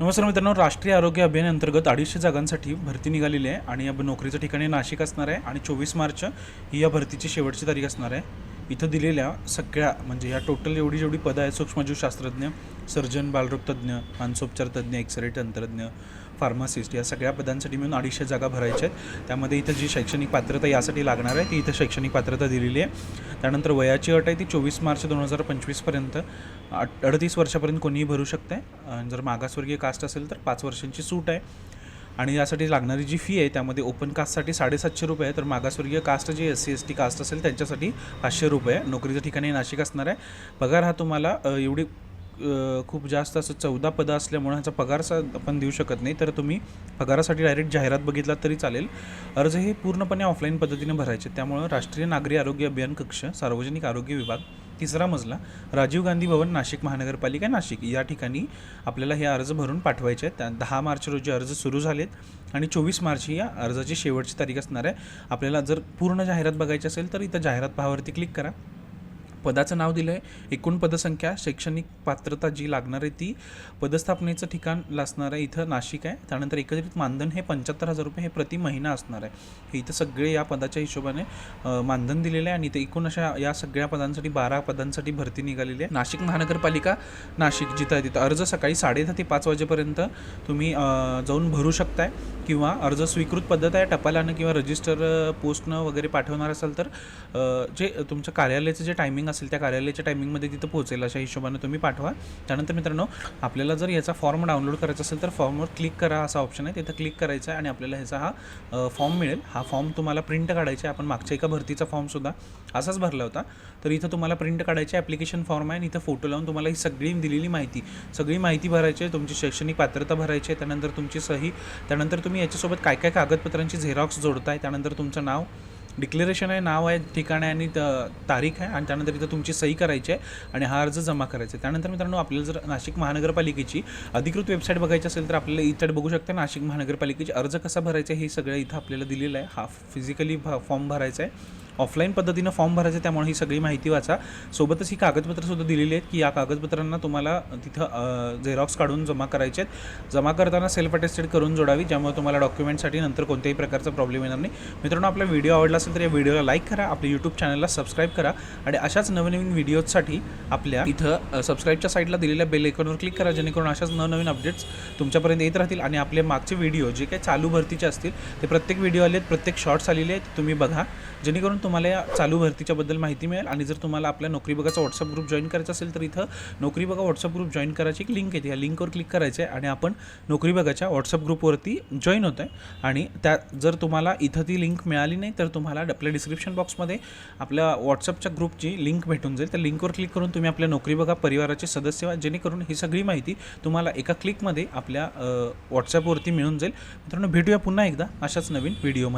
नमस्कार मित्रांनो राष्ट्रीय आरोग्य अभियानाअंतर्गत अडीचशे जागांसाठी भरती निघालेली आहे आणि या नोकरीचं ठिकाणी नाशिक असणार आहे आणि चोवीस मार्च ही या भरतीची शेवटची तारीख असणार आहे. इथं दिलेल्या सगळ्या म्हणजे या टोटल एवढी जेवढी पदं आहेत सूक्ष्मजीवशास्त्रज्ञ सर्जन बालरोगतज्ञ मानसोपचार तज्ज्ञ एक्सरे तंत्रज्ञ फार्मासिस्ट या सगळ्या पदांसाठी मिळून अडीचशे जागा भरायच्या आहेत. त्यामध्ये इथं जी शैक्षणिक पात्रता यासाठी लागणार आहे ती इथं शैक्षणिक पात्रता दिलेली आहे. त्यानंतर वयाची अट आहे ती चोवीस मार्च दोन हजार पंचवीसपर्यंत अट अडतीस वर्षापर्यंत कोणीही भरू शकते आहे जर मागासवर्गीय कास्ट असेल तर पाच वर्षांची सूट आहे. आणि यासाठी लागणारी जी फी आहे त्यामध्ये ओपन कास्टसाठी साडेसातशे रुपये आहे तर मागासवर्गीय कास्ट जी S C S T caste असेल त्यांच्यासाठी पाचशे रुपये. नोकरीच्या ठिकाणी नाशिक असणार आहे. पगार हा तुम्हाला एवढी खूप जास्त असं चौदा पदं असल्यामुळे ह्याचा पगार आपण देऊ शकत नाही. तर तुम्ही पगारासाठी डायरेक्ट जाहिरात बघितलात तरी चालेल. अर्ज हे पूर्णपणे ऑफलाईन पद्धतीने भरायचे. त्यामुळं राष्ट्रीय नागरी आरोग्य अभियान कक्ष सार्वजनिक आरोग्य विभाग तिसरा मजला राजीव गांधी भवन नाशिक महानगरपालिका नाशिक. या ठिकाणी आपल्याला हे अर्ज भरून पाठवायचे आहेत. त्या दहा मार्च रोजी अर्ज सुरू झालेत आणि चोवीस मार्च ही या अर्जाची शेवटची तारीख असणार आहे. आपल्याला जर पूर्ण जाहिरात बघायची असेल तर इथं जाहिरात पहावरती क्लिक करा. पदाचं नाव दिलं आहे एकूण पदसंख्या शैक्षणिक पात्रता जी लागणार आहे ती पदस्थापनेचं ठिकाण असणार आहे. इथं नाशिक आहे. त्यानंतर एकत्रित मानधन हे पंच्याहत्तर हजार रुपये हे प्रति महिना असणार आहे. हे इथं सगळे या पदाच्या हिशोबाने मानधन दिलेलं आहे आणि ते एकूण अशा या सगळ्या पदांसाठी बारा पदांसाठी भरती निघालेली आहे. नाशिक महानगरपालिका नाशिक जिथं आहे तिथं अर्ज सकाळी साडेदहा ते पाच वाजेपर्यंत तुम्ही जाऊन भरू शकताय किंवा अर्ज स्वीकृत पद्धत आहे. टपालानं किंवा रजिस्टर पोस्टनं वगैरे पाठवणार असाल तर जे तुमच्या कार्यालयाचं जे टायमिंग असेल त्या कार्यालयाच्या टायमिंगमध्ये तिथं पोहोचेल अशा हिशोबाने तुम्ही पाठवा. त्यानंतर मित्रांनो आपल्याला जर याचा फॉर्म डाउनलोड करायचा असेल तर फॉर्मवर क्लिक करा असा ऑप्शन आहे. तिथं क्लिक करायचं आहे आणि आपल्याला ह्याचा हा फॉर्म मिळेल. हा फॉर्म तुम्हाला प्रिंट काढायचा आहे. आपण मागच्या एका भरतीचा फॉर्मसुद्धा असाच भरला होता. तर इथं तुम्हाला प्रिंट काढायची ॲप्लिकेशन फॉर्म आहे आणि इथं फोटो लावून तुम्हाला ही सगळी दिलेली माहिती सगळी माहिती भरायची आहे. तुमची शैक्षणिक पात्रता भरायची आहे. त्यानंतर तुमची सही त्यानंतर तुम्ही याच्यासोबत काय काय कागदपत्रांची झेरॉक्स जोडताय त्यानंतर तुमचं नाव डिक्लेरेशन आहे नाव आहे ठिकाण आहे आणि त- तारीख आहे आणि त्यानंतर इथं तुमची सही करायची आहे आणि हा अर्ज जमा करायचा आहे. त्यानंतर मित्रांनो आपल्याला जर नाशिक महानगरपालिकेची अधिकृत वेबसाईट बघायची असेल तर आपल्याला इथं बघू शकता नाशिक महानगरपालिकेची अर्ज कसा भरायचा आहे हे सगळं इथं आपल्याला दिलेलं आहे. हा फिजिकली फॉर्म भरायचा आहे. ऑफलाईन पद्धतीनं फॉर्म भरायचं त्यामुळे ही सगळी माहिती वाचा. सोबतच ही कागदपत्रंसुद्धा दिलेली आहेत की या कागदपत्रांना तुम्हाला तिथं झेरॉक्स काढून जमा करायचे आहेत. जमा करताना सेल्फ अटेस्टेड करून जोडावी ज्यामुळे तुम्हाला डॉक्युमेंटसाठी नंतर कोणत्याही प्रकारचा प्रॉब्लेम येणार नाही. मित्रांनो आपला व्हिडिओ आवडला असेल तर या व्हिडिओला लाईक करा आपल्या यूट्यूब चॅनलला सबस्क्राईब करा आणि अशाच नवनवीन व्हिडिओजसाठी आपल्या इथं सबस्क्राईबच्या साईडला दिलेल्या बेल आयकॉनवर क्लिक करा जेणेकरून अशाच नवनवीन अपडेट्स तुमच्यापर्यंत येत राहतील आणि आपले मागचे व्हिडिओ जे काही चालू भरतीचे असतील ते प्रत्येक व्हिडिओ आले आहेत प्रत्येक शॉर्ट्स आलेले आहेत तुम्ही बघा. जेणेकरून तुम्हाला या चालू भरतीच्याबद्दल माहिती मिळेल. आणि जर तुम्हाला आपल्या नोकरी बघाचा व्हॉट्सअप ग्रुप जॉईन करायचा असेल तर इथं नोकरी बघा व्हॉट्सअप ग्रुप जॉईन करायची एक लिंक येते या लिंकवर क्लिक करायचं आहे आणि आपण नोकरी बघाच्या व्हॉट्सअप ग्रुपवरती जॉईन होतं आहे आणि त्या जर तुम्हाला इथं ती लिंक मिळाली नाही तर तुम्हाला आपल्या डिस्क्रिप्शन बॉक्समध्ये आपल्या व्हॉट्सअपच्या ग्रुपची लिंक भेटून जाईल. त्या लिंकवर क्लिक करून तुम्ही आपल्या नोकरी बघा परिवाराचे सदस्य व्हा जेणेकरून ही सगळी माहिती तुम्हाला एका क्लिकमध्ये आपल्या व्हॉट्सअपवरती मिळून जाईल. मित्रांनो भेटूया पुन्हा एकदा अशाच नवीन व्हिडिओमध्ये